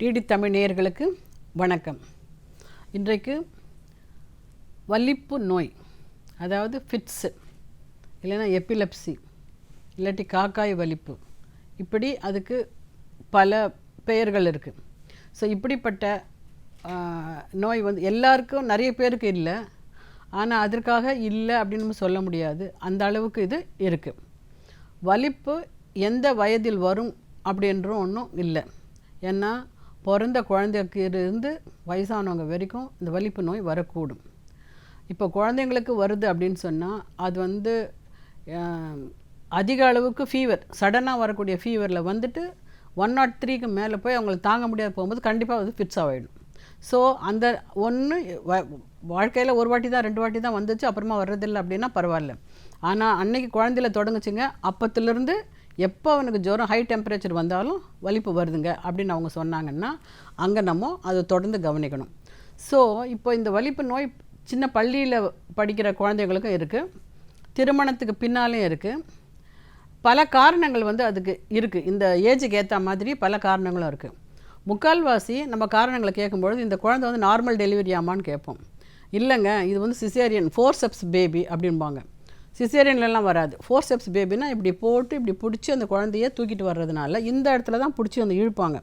DD Tamil நேயர்களுக்கு வணக்கம். இன்றைக்கு வலிப்பு நோய் அதாவது ஃபிட்ஸு இல்லைன்னா எபிலப்சி இல்லாட்டி காக்காய் வலிப்பு இப்படி அதுக்கு பல பெயர்கள் இருக்குது ஸோ இப்படிப்பட்ட நோய் வந்து எல்லாருக்கும் நிறைய பேருக்கு இல்லை. ஆனால் அதற்காக இல்லை அப்படின்னு நம்ம சொல்ல முடியாது. அந்த அளவுக்கு இது இருக்குது வலிப்பு எந்த வயதில் வரும் அப்படின்றும் ஒன்றும் இல்லை. ஏன்னா பிறந்த குழந்தைக்கு இருந்து வயசானவங்க வரைக்கும் இந்த வலிப்பு நோய் வரக்கூடும். இப்போ குழந்தைங்களுக்கு வருது அப்படின்னு சொன்னால் அது வந்து அதிக அளவுக்கு ஃபீவர் சடனாக வரக்கூடிய ஃபீவரில் வந்துட்டு ஒன் நாட் த்ரீக்கு மேலே போய் அவங்களுக்கு தாங்க முடியாது போகும்போது கண்டிப்பாக அது ஃபிட்ஸ் ஆகிடும் ஸோ அந்த ஒன்று வாழ்க்கையில் ஒரு வாட்டி தான் ரெண்டு வாட்டி தான் வந்துச்சு அப்புறமா வர்றதில்லை அப்படின்னா பரவாயில்ல. ஆனால் அன்னைக்கு குழந்தையில தொடங்குச்சிங்க அப்பத்துலேருந்து எப்போ அவனுக்கு ஜுரம் ஹை டெம்பரேச்சர் வந்தாலும் வலிப்பு வருதுங்க அப்படின்னு அவங்க சொன்னாங்கன்னா அங்கே நம்ம அதை தொடர்ந்து கவனிக்கணும். ஸோ இப்போ இந்த வலிப்பு நோய் சின்ன பள்ளியில் படிக்கிற குழந்தைகளுக்கும் இருக்குது திருமணத்துக்கு பின்னாலேயும் இருக்குது பல காரணங்கள் வந்து அதுக்கு இருக்குது இந்த ஏஜுக்கு ஏற்ற மாதிரி பல காரணங்களும் இருக்குது முக்கால்வாசி நம்ம காரணங்களை கேட்கும்பொழுது இந்த குழந்தை வந்து நார்மல் டெலிவரி ஆமான்னு கேட்போம். இல்லைங்க இது வந்து சிசேரியன் ஃபோர் செப்ஸ் பேபி அப்படின்பாங்க சிசேரியன்லலாம் வராது. ஃபோர் ஸ்டெப்ஸ் பேபினா இப்படி போட்டு இப்படி பிடிச்சி அந்த குழந்தைய தூக்கிட்டு வர்றதுனால இந்த இடத்துல தான் பிடிச்சி வந்து இழுப்பாங்க.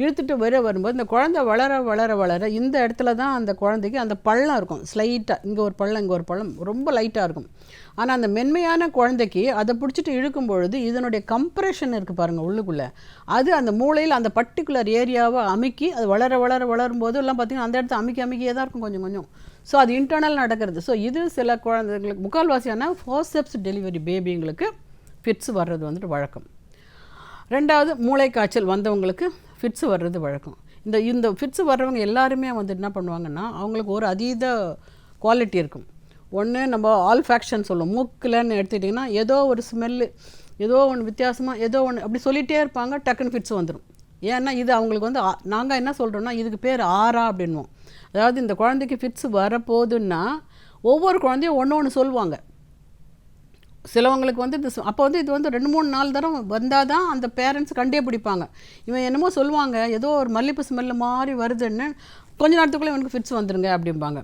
இழுத்துட்டு வர வரும்போது இந்த குழந்தை வளர வளர வளர இந்த இடத்துல தான் அந்த குழந்தைக்கு அந்த பள்ளம் இருக்கும். ஸ்லைட்டாக இங்கே ஒரு பள்ளம் இங்கே ஒரு பள்ளம் ரொம்ப லைட்டாக இருக்கும். ஆனால் அந்த மென்மையான குழந்தைக்கு அதை பிடிச்சிட்டு இழுக்கும் பொழுது இதனுடைய கம்ப்ரெஷன் இருக்குது பாருங்கள் உள்ளுக்குள்ளே. அது அந்த மூளையில் அந்த பர்டிகுலர் ஏரியாவை அமைக்கி அது வளர வளர வளரும் போது எல்லாம் பார்த்திங்கன்னா அந்த இடத்த அமுக்கி அமுக்கியே தான் இருக்கும் கொஞ்சம் கொஞ்சம். ஸோ அது இன்டர்னல் நடக்கிறது. ஸோ இது சில குழந்தைங்களுக்கு முக்கால்வாசியான ஃபோர்செப்ஸ் டெலிவரி பேபிங்களுக்கு ஃபிட்ஸ் வர்றது வந்துட்டு வழக்கம். ரெண்டாவது மூளை காய்ச்சல் வந்தவங்களுக்கு ஃபிட்ஸ் வர்றது வழக்கம். இந்த இந்த ஃபிட்ஸ் வர்றவங்க எல்லாருமே வந்து என்ன பண்ணுவாங்கன்னா அவங்களுக்கு ஒரு அதீத குவாலிட்டி இருக்கும். ஒன்று நம்ம ஆல் ஃபேக்ஷன் சொல்லுவோம். மூக்கில்னு எடுத்துக்கிட்டிங்கன்னா ஏதோ ஒரு ஸ்மெல்லு ஏதோ ஒன்று வித்தியாசமாக ஏதோ ஒன்று அப்படி சொல்லிகிட்டே இருப்பாங்க டக்குன்னு ஃபிட்ஸ் வந்துடும் ஏன்னா இது அவங்களுக்கு வந்து நாங்கள் என்ன சொல்கிறோன்னா இதுக்கு பேர் ஆறா அப்படின்வோம் அதாவது இந்த குழந்தைக்கு ஃபிட்ஸ் வரப்போகுதுன்னா ஒவ்வொரு குழந்தையும் ஒன்று ஒன்று சொல்லுவாங்க. சிலவங்களுக்கு வந்து இது அப்போ வந்து இது வந்து ரெண்டு மூணு நாலு தடவை வந்தால் தான் அந்த பேரண்ட்ஸ் கண்டே பிடிப்பாங்க. இவன் என்னமோ சொல்லுவாங்க ஏதோ ஒரு மல்லிப்பூ ஸ்மெல்லு மாதிரி வருதுன்னு கொஞ்ச நேரத்துக்குள்ளே இவனுக்கு ஃபிட்ஸ் வந்துருங்க அப்படிம்பாங்க.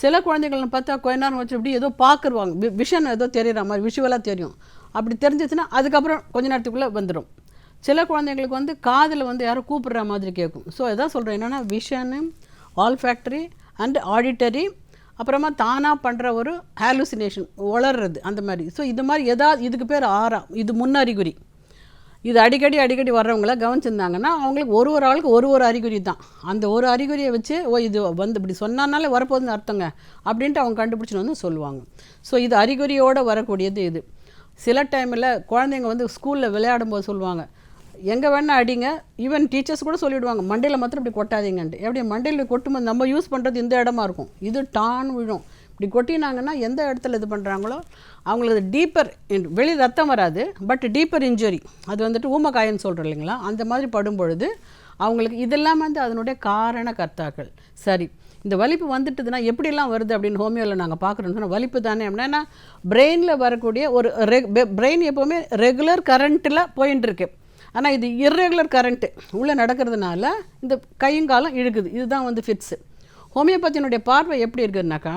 சில குழந்தைகள்னு பார்த்தா கொஞ்ச நேரம் வச்சு இப்படி ஏதோ பார்க்குருவாங்க. விஷன் ஏதோ தெரியுற மாதிரி விஷுவலாக தெரியும். அப்படி தெரிஞ்சிச்சுன்னா அதுக்கப்புறம் கொஞ்ச நேரத்துக்குள்ளே வந்துடும் சில குழந்தைங்களுக்கு வந்து காதில் வந்து யாரும் கூப்பிடுற மாதிரி கேட்கும் ஸோ இதான் சொல்கிறேன் என்னென்னா vision olfactory and auditory அப்புறமா தானாக பண்ணுற ஒரு ஹாலுசினேஷன் வளர்றது அந்த மாதிரி. ஸோ இது மாதிரி எதாவது இதுக்கு பேர் ஆறா. இது முன்னறிகுறி இது அடிக்கடி அடிக்கடி வர்றவங்கள கவனிச்சிருந்தாங்கன்னா அவங்களுக்கு ஒரு ஒரு ஆளுக்கு ஒரு ஒரு அறிகுறி தான். அந்த ஒரு அறிகுறியை வச்சு ஓ இது வந்து இப்படி சொன்னானாலே வரப்போகுதுன்னு அர்த்தங்க அப்படின்ட்டு அவங்க கண்டுபிடிச்சின்னு வந்து சொல்லுவாங்க. ஸோ இது அறிகுறியோடு வரக்கூடியது இது. சில டைமில் குழந்தைங்க வந்து ஸ்கூலில் விளையாடும் போது சொல்லுவாங்க எங்கே வேணால் அடிங்க. ஈவன் டீச்சர்ஸ் கூட சொல்லிவிடுவாங்க மண்டையில் மாத்திரம் இப்படி கொட்டாதீங்கன்ட்டு. எப்படி மண்டையில் கொட்டும்போது நம்ம யூஸ் பண்ணுறது இந்த இடமா இருக்கும். இது டான் விழும். இப்படி கொட்டினாங்கன்னா எந்த இடத்துல இது பண்ணுறாங்களோ அவங்களுக்கு டீப்பர் வெளி ரத்தம் வராது பட் டீப்பர் இன்ஜுரி அது வந்துட்டு ஊமக்காயன்னு சொல்கிறோம் இல்லைங்களா? அந்த மாதிரி படும் பொழுது அவங்களுக்கு இதெல்லாம் வந்து அதனுடைய காரண கர்த்தாக்கள். சரி இந்த வலிப்பு வந்துட்டுதுன்னா எப்படிலாம் வருது அப்படின்னு ஹோமியோவில் நாங்கள் பார்க்குறோம்னு சொன்னால் வலிப்பு தானே? அப்படின்னா பிரெயினில் வரக்கூடிய ஒரு ரெ பிரெயின் எப்போவுமே ரெகுலர் கரண்ட்டில் போயின்னு இருக்கு ஆனால் இது இர்ரெகுலர் கரண்ட்டு உள்ளே நடக்கிறதுனால இந்த கையங்காலம் இழுக்குது. இதுதான் வந்து ஃபிட்ஸு ஹோமியோபதியினுடைய பார்வை எப்படி இருக்குதுனாக்கா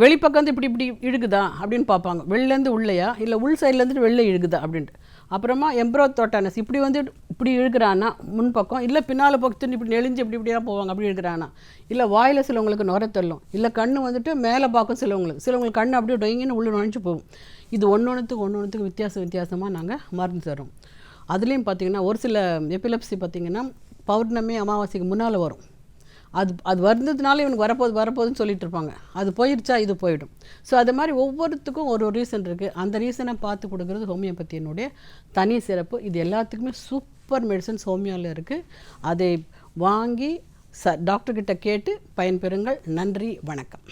வெளிப்பக்கம் வந்து இப்படி இப்படி இழுக்குதா அப்படின்னு பார்ப்பாங்க. வெளிலேருந்து உள்ளையா? இல்லை உள் சைட்லேருந்து வெளில இழுக்குதா அப்படின்ட்டு. அப்புறமா எம்ப்ரோ தோட்டானஸ் இப்படி வந்து இப்படி இழுக்கிறானா முன்பக்கம் இல்லை பின்னால் பக்கத்து இப்படி நெளிஞ்சு இப்படி இப்படியா போவாங்க அப்படி இழுக்கிறானா இல்லை வாயில் சிலவங்களுக்கு நுர தள்ளும். இல்லை கண் வந்துட்டு மேலே பார்க்கும் சிலவங்களுக்கு. சிலவங்களுக்கு கண் அப்படியே டொயங்கின்னு உள்ளே நுழைஞ்சு போகும். இது ஒன்று ஒன்றுத்துக்கு ஒன்று ஒன்றுத்துக்கு வித்தியாசம் வித்தியாசமாக நாங்கள் மருந்து தரோம் அதுலேயும் பார்த்தீங்கன்னா ஒரு சில எபிலப்சி பார்த்தீங்கன்னா பௌர்ணமி அமாவாசைக்கு முன்னால் வரும். அது அது வந்ததுனால இவனுக்கு வரப்போகுது வரப்போகுதுன்னு சொல்லிட்டு இருப்பாங்க. அது போயிடுச்சா இது போயிடும். ஸோ அது மாதிரி ஒவ்வொருத்துக்கும் ஒரு ஒரு ரீசன் இருக்குது அந்த ரீசனை பார்த்து கொடுக்குறது ஹோமியோபத்தியினுடைய தனி சிறப்பு. இது எல்லாத்துக்குமே சூப்பர் மெடிசன்ஸ் ஹோமியோவில் இருக்குது அதை வாங்கி ச டாக்டர்கிட்ட கேட்டு பயன்பெறுங்கள். நன்றி வணக்கம்.